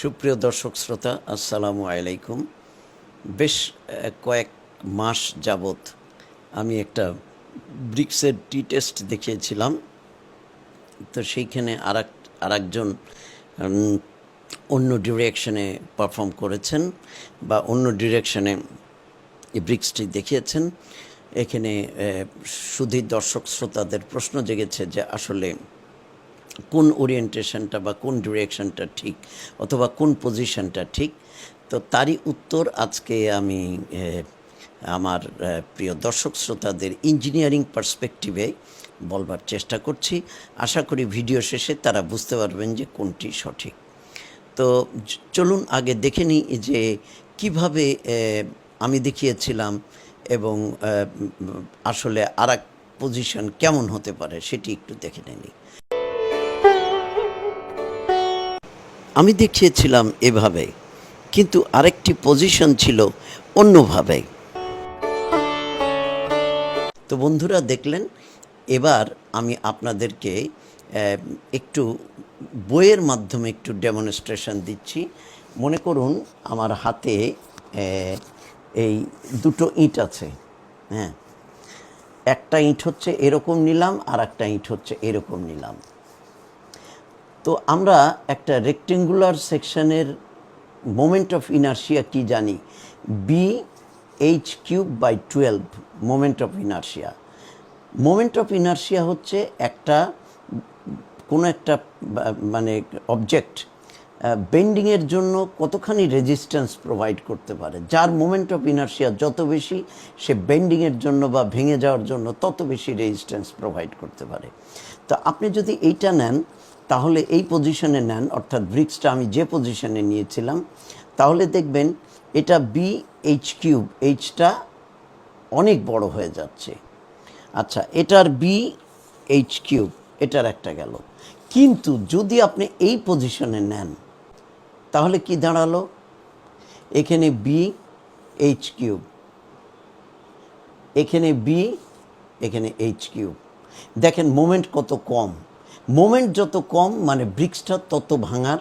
সুপ্রিয় দর্শক শ্রোতা, আসসালামু আলাইকুম। বেশ কয়েক মাস যাবত আমি একটা ব্রিক্সের টি টেস্ট দেখিয়েছিলাম। তো সেইখানে আর এক আর একজন অন্য ডিরেকশনে পারফর্ম করেছেন বা অন্য ডিরেকশনে ব্রিক্সটি দেখিয়েছেন। এখানে শুধু দর্শক শ্রোতাদের প্রশ্ন জেগেছে যে আসলে কোন ওরিয়েন্টেশনটা বা কোন ডিরেকশনটা ঠিক অথবা কোন পজিশনটা ঠিক? তো তারই উত্তর আজকে আমি আমার প্রিয় দর্শক শ্রোতাদের ইঞ্জিনিয়ারিং পার্সপেক্টিভে বলবার চেষ্টা করছি। আশা করি ভিডিও শেষে তারা বুঝতে পারবেন যে কোনটি সঠিক। তো চলুন আগে দেখে নিই যে কীভাবে আমি দেখিয়েছিলাম এবং আসলে আর পজিশন কেমন হতে পারে সেটি একটু দেখে নিই। আমি দেখিয়েছিলাম এভাবে, কিন্তু আরেকটি পজিশন ছিল অন্যভাবে। তো বন্ধুরা, দেখলেন, এবার আমি আপনাদেরকে একটু বইয়ের মাধ্যমে একটু ডেমনস্ট্রেশন দিচ্ছি। মনে করুন, আমার হাতে এই দুটো ইঁট আছে হ্যাঁ। একটা ইঁট হচ্ছে এরকম নিলাম আর একটা ইঁট হচ্ছে এরকম নিলাম। তো আমরা একটা রেক্টেঙ্গুলার সেকশনের মোমেন্ট অফ ইনার্শিয়া কি জানি? B H cube by twelve moment of inertia moment of inertia হচ্ছে একটা, কোনো একটা মানে অবজেক্ট বেন্ডিংয়ের জন্য কতখানি রেজিস্ট্যান্স প্রোভাইড করতে পারে। যার মোমেন্ট অফ ইনার্শিয়া যত বেশি, সে বেন্ডিংয়ের জন্য বা ভেঙে যাওয়ার জন্য তত বেশি রেজিস্ট্যান্স প্রোভাইড করতে পারে। তো আপনি যদি এইটা নেন তাহলে এই পজিশনে নেন, অর্থাৎ ব্রিক্সটা আমি যে পজিশনে নিয়েছিলাম, তাহলে দেখবেন এটা বি এইচ কিউব এইচটা অনেক বড় হয়ে যাচ্ছে। আচ্ছা এটার বি এইচ কিউব এটার একটা গেল। কিন্তু যদি আপনি এই পজিশনে নেন, তাহলে কি দাঁড়াল? এখানে বি এইচ কিউব এখানে বি এখানে এইচ কিউব দেখেন মোমেন্ট কত কম। মোমেন্ট যত কম মানে ব্রিক্সটা তত ভাঙার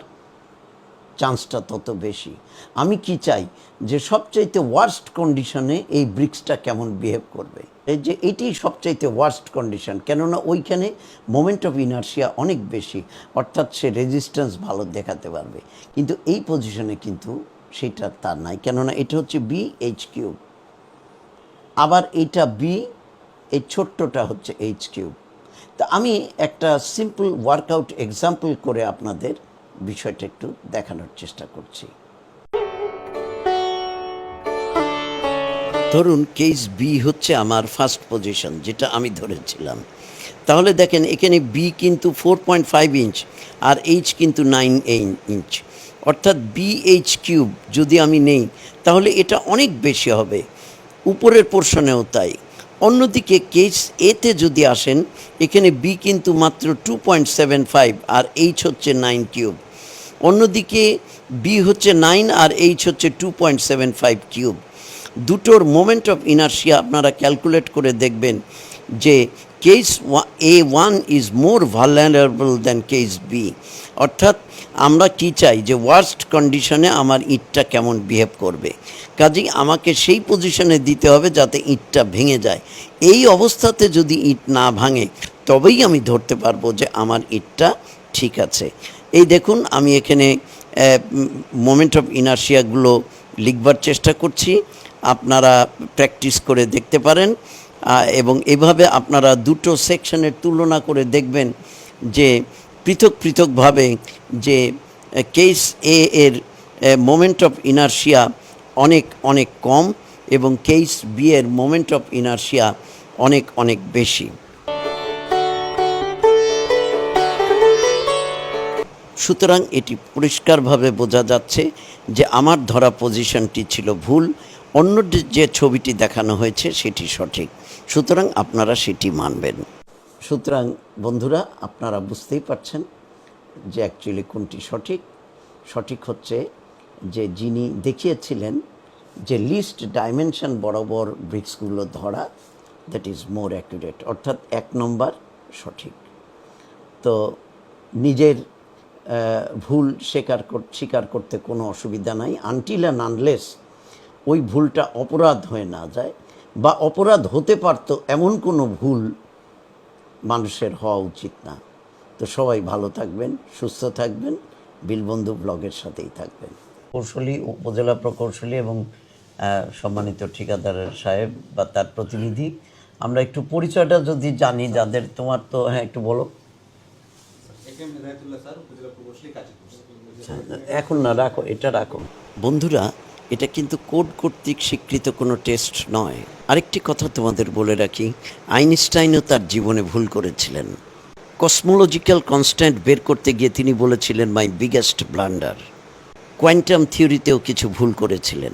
চান্সটা তত বেশি। আমি কি চাই যে সবচাইতে ওয়ার্স্ট কন্ডিশনে এই ব্রিক্সটা কেমন বিহেভ করবে? যে এটি সবচাইতে ওয়ার্স্ট কন্ডিশন কেননা ওইখানে মোমেন্ট অফ ইনার্সিয়া অনেক বেশি, অর্থাৎ সে রেজিস্ট্যান্স ভালো দেখাতে পারবে। কিন্তু এই পজিশনে কিন্তু সেটা তার নাই, কেননা এটা হচ্ছে বি এইচ কিউব আবার এটা বি এই ছোট্টটা হচ্ছে এইচ কিউব তা আমি একটা সিম্পল ওয়ার্কআউট এক্সাম্পল করে আপনাদের বিষয়টা একটু দেখানোর চেষ্টা করছি। ধরুন কেস বি হচ্ছে আমার ফার্স্ট পজিশন যেটা আমি ধরেছিলাম। তাহলে দেখেন, এখানে বি কিন্তু ফোর পয়েন্ট ফাইভ ইঞ্চ আর এইচ কিন্তু নাইন ইঞ্চ অর্থাৎ বি এইচ কিউব যদি আমি নেই, তাহলে এটা অনেক বেশি হবে। উপরের পোর্শনেও তাই। অন্যদিকে কেস এতে যদি আসেন, এখানে বি কিন্তু মাত্র টু পয়েন্ট সেভেন ফাইভ আর এইচ হচ্ছে নাইন কিউব অন্যদিকে বি হচ্ছে নাইন আর এইচ হচ্ছে two point seven five cube দুটোর মোমেন্ট অফ ইনার্শিয়া আপনারা ক্যালকুলেট করে দেখবেন যে case A one is more vulnerable than case B অর্থাৎ আমরা কি চাই যে ওয়ার্স্ট কন্ডিশনে আমার ইটটা কেমন বিহেভ করবে। কাজেই আমাকে সেই পজিশনে দিতে হবে যাতে ইটটা ভেঙে যায়। এই অবস্থাতে যদি ইট না ভাঙে, তবেই আমি ধরতে পারব যে আমার ইটটা ঠিক আছে। এই দেখুন, আমি এখানে মোমেন্ট অফ ইনার্শিয়াগুলো লিখবার চেষ্টা করছি। আপনারা প্র্যাকটিস করে দেখতে পারেন এবং এভাবে আপনারা দুটো সেকশনের তুলনা করে দেখবেন যে পৃথক পৃথকভাবে যে কেস এ এর মোমেন্ট অফ ইনার্শিয়া অনেক অনেক কম এবং কেস বি এর মোমেন্ট অফ ইনার্শিয়া অনেক অনেক বেশি। সুতরাং এটি পরিষ্কারভাবে বোঝা যাচ্ছে যে আমার ধরা পজিশনটি ছিল ভুল অন্য যে- ছবিটি দেখানো হয়েছে সেটি সঠিক। সুতরাং আপনারা সেটি মানবেন। সুতরাং বন্ধুরা, আপনারা বুঝতেই পারছেন যে অ্যাকচুয়ালি কোনটি সঠিক। সঠিক হচ্ছে যে যিনি দেখিয়েছিলেন যে লিস্ট ডাইমেনশন বরাবর ব্রিক্সগুলো ধরা দ্যাট ইজ মোর অ্যাকুরেট অর্থাৎ এক নম্বর সঠিক। তো নিজের ভুল স্বীকার কর- স্বীকার করতে কোনো অসুবিধা নাই। আনটিল অ্যান্ড আনলেস ওই ভুলটা অপরাধ হয়ে না যায় বা অপরাধ হতে পারতো এমন কোনো ভুল মানুষের হওয়া উচিত না। তো সবাই ভালো থাকবেন সুস্থ থাকবেন। বিলবন্ধু ব্লগের সাথেই থাকবেন। কৌশলী উপজেলা প্রকৌশলী এবং সম্মানিত ঠিকাদারের সাহেব বা তার প্রতিনিধি আমরা একটু পরিচয়টা যদি জানি যাদের তোমার তো হ্যাঁ একটু বলো। একে এম হেদায়তুল্লাহ স্যার উপজেলা প্রকৌশলী কাজীপুর এখন না রাখো এটা রাখো। বন্ধুরা এটা কিন্তু কোড কর্তৃক স্বীকৃত কোনো টেস্ট নয়। আরেকটি কথা তোমাদের বলে রাখি, আইনস্টাইনও তার জীবনে ভুল করেছিলেন। কসমোলজিক্যাল কনস্ট্যান্ট বের করতে গিয়ে তিনি বলেছিলেন, মাই বিগেস্ট ব্লান্ডার। কোয়ান্টাম থিওরিতেও কিছু ভুল করেছিলেন।